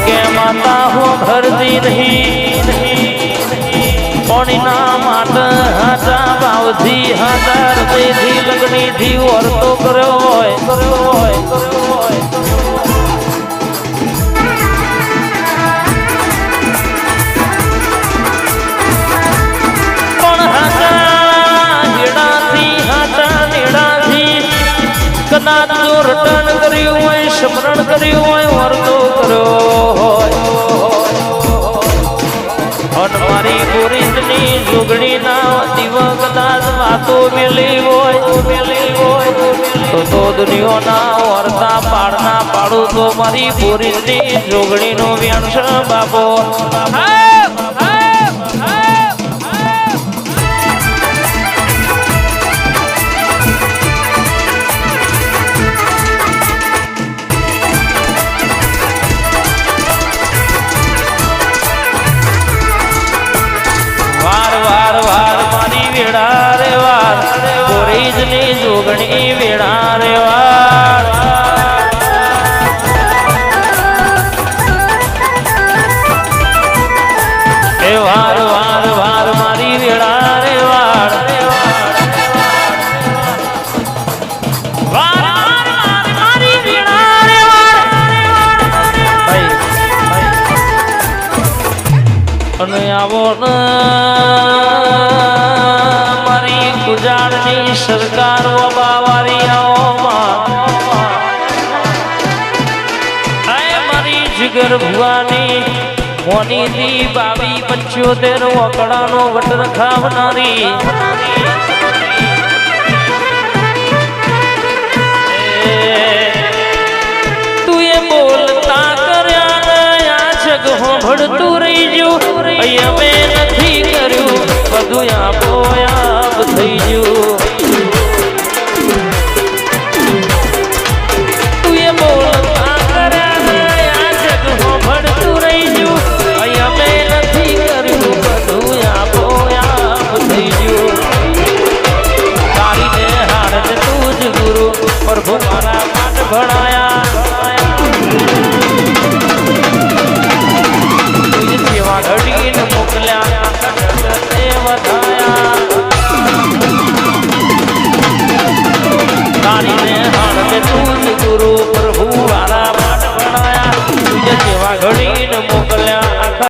કે માતા હો પાણીના માટ હાચા ભાવથી હાચા હૃદયથી લગણીથી કર્યો કદાચ જો રટણ કર્યું હોય, સ્મરણ કર્યું હોય, વર્તો કર્યો હોય. મારી ગોરીજની જોગણી ના દિવક કદાચ વાતો મેલી હોય મેલી હોય તો તો દુનિયોના વર્તા પાડના પાડું તો મારી ગોરીજની જોગણીનો નો વ્યાંશ બાબો અને આવો ને મારી ગુજરાતની સરકાર વબાવારી આવો મારી જીગર ભુવાની મોની દી બાવી પંચોતેર વકડાનો વટ રખાવનારી તું એ બોલતા કર્યા જગ હોભળતું રહી ગયું કે તું